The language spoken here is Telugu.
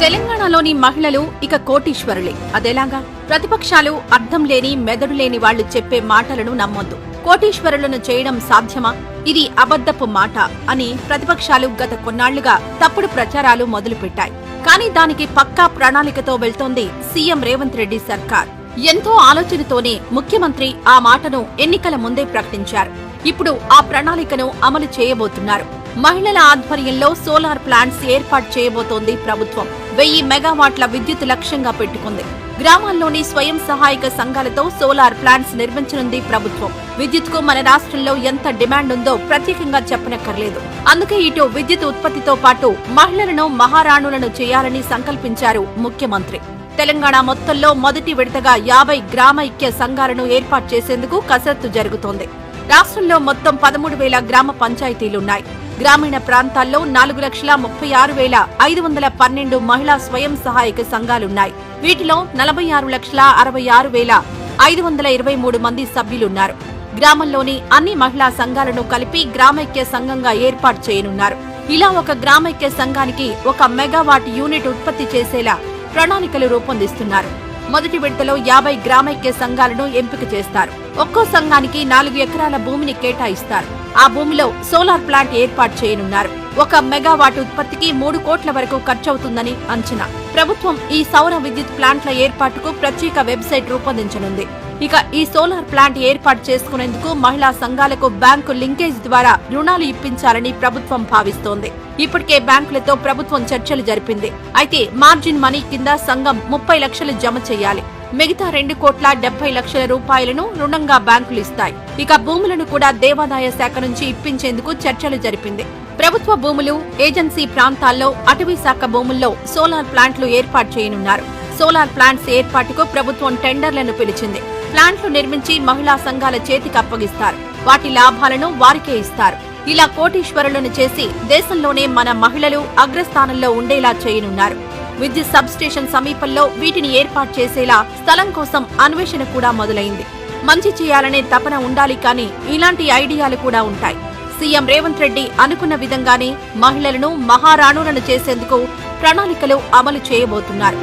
తెలంగాణలోని మహిళలు ఇక కోటీశ్వరులే. అదేలాగా? ప్రతిపక్షాలు అర్థం లేని మెదడు లేని వాళ్ళు చెప్పే మాటలను నమ్మొద్దు. కోటీశ్వరులను చేయడం సాధ్యమా? ఇది అబద్ధపు మాట అని ప్రతిపక్షాలు గత కొన్నాళ్ళుగా తప్పుడు ప్రచారాలు మొదలుపెట్టాయి. కానీ దానికి పక్కా ప్రణాళికతో వెళ్తోంది సీఎం రేవంత్ రెడ్డి సర్కార్. ఎంతో ఆలోచనతోనే ముఖ్యమంత్రి ఆ మాటను ఎన్నికల ముందే ప్రకటించారు. ఇప్పుడు ఆ ప్రణాళికను అమలు చేయబోతున్నారు. మహిళల ఆధ్వర్యంలో సోలార్ ప్లాంట్స్ ఏర్పాటు చేయబోతోంది ప్రభుత్వం. వెయ్యి మెగావాట్ల విద్యుత్ లక్ష్యంగా పెట్టుకుంది. గ్రామాల్లోని స్వయం సహాయక సంఘాలతో సోలార్ ప్లాంట్స్ నిర్మించనుంది ప్రభుత్వం. విద్యుత్కు మన రాష్ట్రంలో ఎంత డిమాండ్ ఉందో ప్రత్యేకంగా చెప్పనక్కర్లేదు. అందుకే ఇటు విద్యుత్ ఉత్పత్తితో పాటు మహిళలను మహారాణులను చేయాలని సంకల్పించారు ముఖ్యమంత్రి. తెలంగాణ మొత్తంలో మొదటి విడతగా యాభై గ్రామ ఐక్య సంఘాలను ఏర్పాటు చేసేందుకు కసరత్తు జరుగుతోంది. రాష్ట్రంలో మొత్తం పదమూడు వేల గ్రామ పంచాయతీలున్నాయి. గ్రామీణ ప్రాంతాల్లో నాలుగు లక్షల ముప్పై ఆరు వేల ఐదు వందల పన్నెండు మహిళా స్వయం సహాయక సంఘాలున్నాయి. వీటిలో నలభై ఆరు లక్షల అరవై ఆరు వేల ఐదు వందల ఇరవై మూడు మంది సభ్యులున్నారు. గ్రామంలోని అన్ని మహిళా సంఘాలను కలిపి గ్రామైక్య సంఘంగా ఏర్పాటు చేయనున్నారు. ఇలా ఒక గ్రామైక్య సంఘానికి ఒక మెగావాట్ యూనిట్ ఉత్పత్తి చేసేలా ప్రణాళికలు రూపొందిస్తున్నారు. మొదటి విడతలో యాభై గ్రామైక్య సంఘాలను ఎంపిక చేస్తారు. ఒక్కో సంఘానికి నాలుగు ఎకరాల భూమిని కేటాయిస్తారు. ఆ భూమిలో సోలార్ ప్లాంట్ ఏర్పాటు చేయనున్నారు. ఒక మెగావాట్ ఉత్పత్తికి మూడు కోట్ల వరకు ఖర్చవుతుందని అంచనా. ప్రభుత్వం ఈ సౌర విద్యుత్ ప్లాంట్ల ఏర్పాటుకు ప్రత్యేక వెబ్సైట్ రూపొందించనుంది. ఇక ఈ సోలార్ ప్లాంట్ ఏర్పాటు చేసుకునేందుకు మహిళా సంఘాలకు బ్యాంకు లింకేజ్ ద్వారా రుణాలు ఇప్పించాలని ప్రభుత్వం భావిస్తోంది. ఇప్పటికే బ్యాంకులతో ప్రభుత్వం చర్చలు జరిపింది. అయితే మార్జిన్ మనీ కింద సంఘం ముప్పై లక్షలు జమ చేయాలి. మిగతా రెండు కోట్ల డెబ్బై లక్షల రూపాయలను రుణంగా బ్యాంకులు ఇస్తాయి. ఇక భూములను కూడా దేవాదాయ శాఖ నుంచి ఇప్పించేందుకు చర్చలు జరిపింది. ప్రభుత్వ భూములు ఏజెన్సీ ప్రాంతాల్లో అటవీ శాఖ భూముల్లో సోలార్ ప్లాంట్లు ఏర్పాటు చేయనున్నారు. సోలార్ ప్లాంట్స్ ఏర్పాటుకు ప్రభుత్వం టెండర్లను పిలిచింది. ప్లాంట్లు నిర్మించి మహిళా సంఘాల చేతికి అప్పగిస్తారు. వాటి లాభాలను వారికే ఇస్తారు. ఇలా కోటీశ్వరులను చేసి దేశంలోనే మన మహిళలు అగ్రస్థానంలో ఉండేలా చేయనున్నారు. విద్యుత్ సబ్ స్టేషన్ సమీపంలో వీటిని ఏర్పాటు చేసేలా స్థలం కోసం అన్వేషణ కూడా మొదలైంది. మంచి చేయాలనే తపన ఉండాలి కానీ ఇలాంటి ఐడియాలు కూడా ఉంటాయి. సీఎం రేవంత్ రెడ్డి అనుకున్న విధంగానే మహిళలను మహారాణులను చేసేందుకు ప్రణాళికలు అమలు చేయబోతున్నారు.